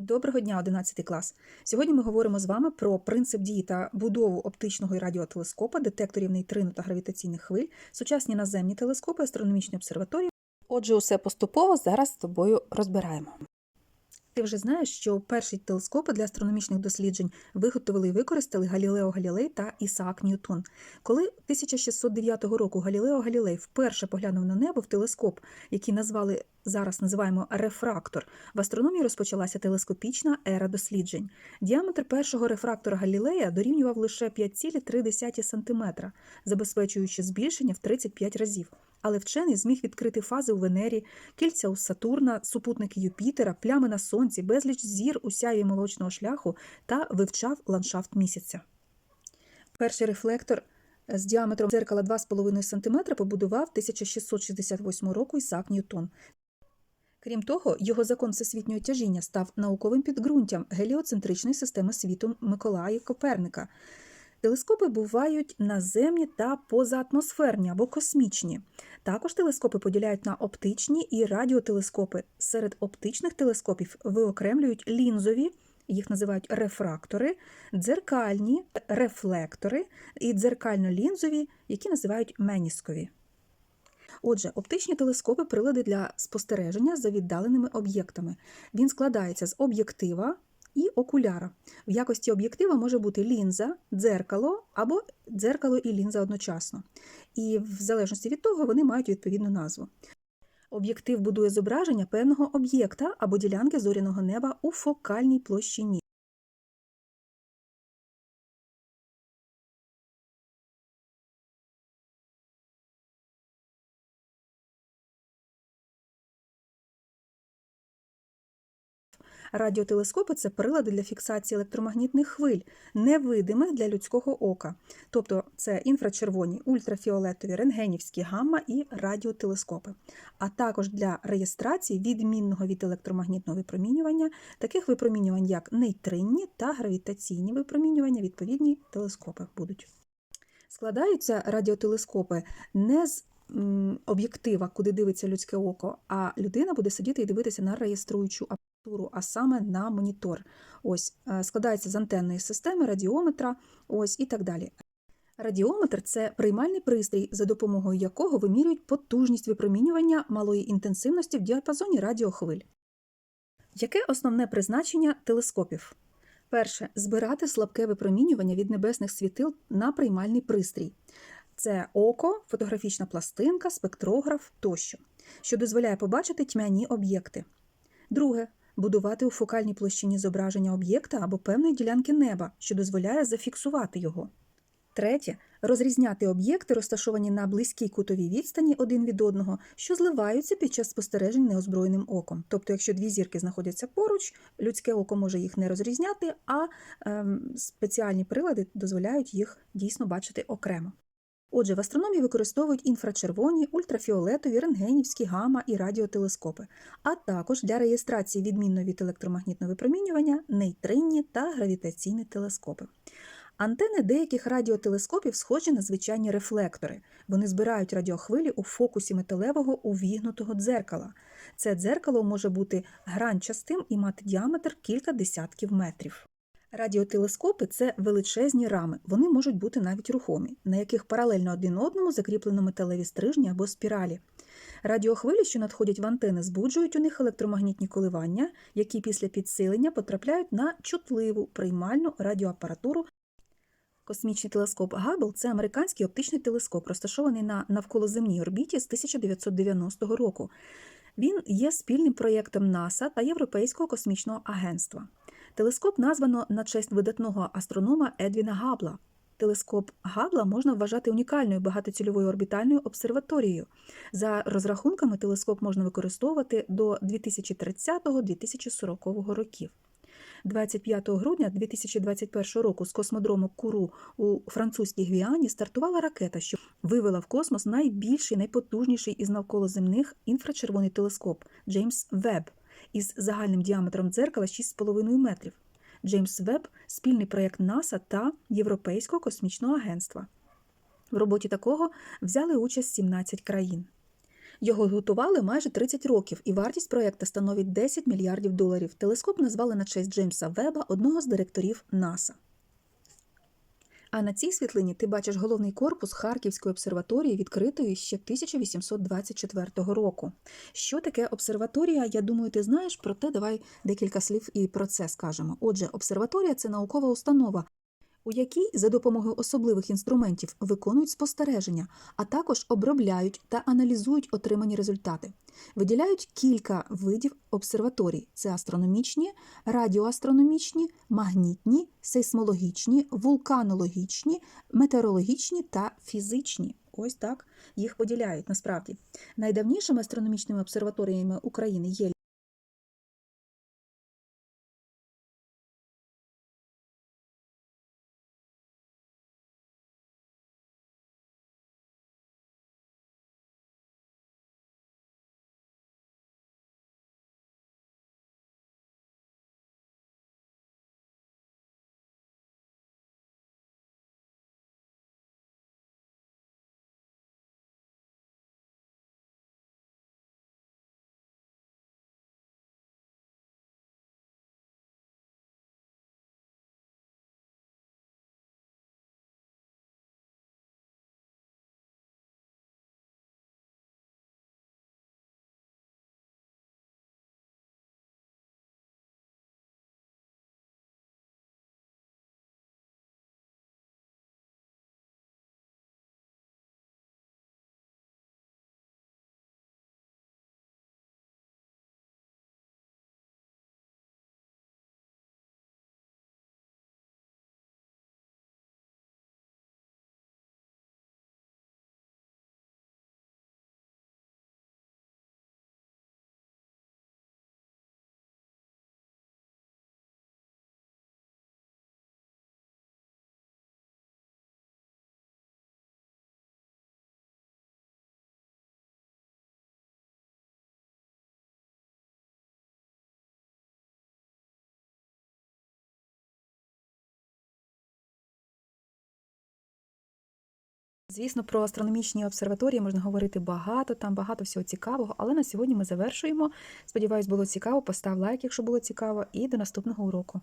Доброго дня, 11 клас. Сьогодні ми говоримо з вами про принцип дії та будову оптичного і радіотелескопа, детекторів нейтрину та гравітаційних хвиль, сучасні наземні телескопи, астрономічні обсерваторії. Отже, усе поступово зараз з тобою розбираємо. Ти вже знаєш, що перші телескопи для астрономічних досліджень виготовили і використали Галілео Галілей та Ісаак Ньютон. Коли 1609 року Галілео Галілей вперше поглянув на небо в телескоп, який назвали зараз називаємо рефрактор, в астрономії розпочалася телескопічна ера досліджень. Діаметр першого рефрактора Галілея дорівнював лише 5,3 см, забезпечуючи збільшення в 35 разів. Але вчений зміг відкрити фази у Венері, кільця у Сатурна, супутники Юпітера, плями на сонці, безліч зір у сяйві молочного шляху та вивчав ландшафт місяця. Перший рефлектор з діаметром дзеркала 2,5 см побудував 1668 року Ісаак Ньютон. Крім того, його закон всесвітнього тяжіння став науковим підґрунтям геліоцентричної системи світу Миколая Коперника. Телескопи бувають наземні та позаатмосферні або космічні. Також телескопи поділяють на оптичні і радіотелескопи. Серед оптичних телескопів виокремлюють лінзові, їх називають рефрактори, дзеркальні рефлектори і дзеркально-лінзові, які називають меніскові. Отже, оптичні телескопи прилади для спостереження за віддаленими об'єктами. Він складається з об'єктива і окуляра. В якості об'єктива може бути лінза, дзеркало або дзеркало і лінза одночасно. І в залежності від того вони мають відповідну назву. Об'єктив будує зображення певного об'єкта або ділянки зоряного неба у фокальній площині. Радіотелескопи це прилади для фіксації електромагнітних хвиль, невидимих для людського ока. Тобто це інфрачервоні, ультрафіолетові, рентгенівські гамма і радіотелескопи, а також для реєстрації відмінного від електромагнітного випромінювання, таких випромінювань, як нейтринні та гравітаційні випромінювання, відповідні телескопи будуть. Складаються радіотелескопи не з об'єктива, куди дивиться людське око, а людина буде сидіти і дивитися на реєструючу а саме на монітор. Ось складається з антенної системи, радіометра, ось і так далі. Радіометр це приймальний пристрій, за допомогою якого вимірюють потужність випромінювання малої інтенсивності в діапазоні радіохвиль. Яке основне призначення телескопів? Перше збирати слабке випромінювання від небесних світил на приймальний пристрій. Це око, фотографічна пластинка, спектрограф тощо, що дозволяє побачити тьмяні об'єкти. Друге будувати у фокальній площині зображення об'єкта або певної ділянки неба, що дозволяє зафіксувати його. Третє розрізняти об'єкти, розташовані на близькій кутовій відстані один від одного, що зливаються під час спостережень неозброєним оком. Тобто, якщо дві зірки знаходяться поруч, людське око може їх не розрізняти, а ем, спеціальні прилади дозволяють їх дійсно бачити окремо. Отже, в астрономії використовують інфрачервоні, ультрафіолетові, рентгенівські, гама і радіотелескопи, а також для реєстрації відмінно від електромагнітного випромінювання нейтринні та гравітаційні телескопи. Антени деяких радіотелескопів схожі на звичайні рефлектори. Вони збирають радіохвилі у фокусі металевого увігнутого дзеркала. Це дзеркало може бути гранчастим і мати діаметр кілька десятків метрів. Радіотелескопи це величезні рами, вони можуть бути навіть рухомі, на яких паралельно один одному закріплено металеві стрижні або спіралі. Радіохвилі, що надходять в антени, збуджують у них електромагнітні коливання, які після підсилення потрапляють на чутливу приймальну радіоапаратуру. Космічний телескоп Габл це американський оптичний телескоп, розташований на навколоземній орбіті з 1990 року. Він є спільним проєктом НАСА та Європейського космічного агентства. Телескоп названо на честь видатного астронома Едвіна Габла. Телескоп Габла можна вважати унікальною багатоцільовою орбітальною обсерваторією. За розрахунками, телескоп можна використовувати до 2030-2040 років. 25 грудня 2021 року з космодрому Куру у французькій Гвіані стартувала ракета, що вивела в космос найбільший, найпотужніший із навколоземних інфрачервоний телескоп Джеймс Веб із загальним діаметром дзеркала 6,5 метрів. Джеймс Веб спільний проєкт НАСА та Європейського космічного агентства. В роботі такого взяли участь 17 країн. Його готували майже 30 років, і вартість проєкту становить 10 мільярдів доларів. Телескоп назвали на честь Джеймса Веба, одного з директорів НАСА. А на цій світлині ти бачиш головний корпус Харківської обсерваторії, відкритої ще 1824 року. Що таке обсерваторія? Я думаю, ти знаєш, проте давай декілька слів і про це скажемо. Отже, обсерваторія це наукова установа, у якій за допомогою особливих інструментів виконують спостереження, а також обробляють та аналізують отримані результати. Виділяють кілька видів обсерваторій: це астрономічні, радіоастрономічні, магнітні, сейсмологічні, вулканологічні, метеорологічні та фізичні. Ось так їх поділяють насправді. Найдавнішими астрономічними обсерваторіями України є Звісно, про астрономічні обсерваторії можна говорити багато, там багато всього цікавого, але на сьогодні ми завершуємо. Сподіваюсь, було цікаво. Постав лайк, якщо було цікаво, і до наступного уроку.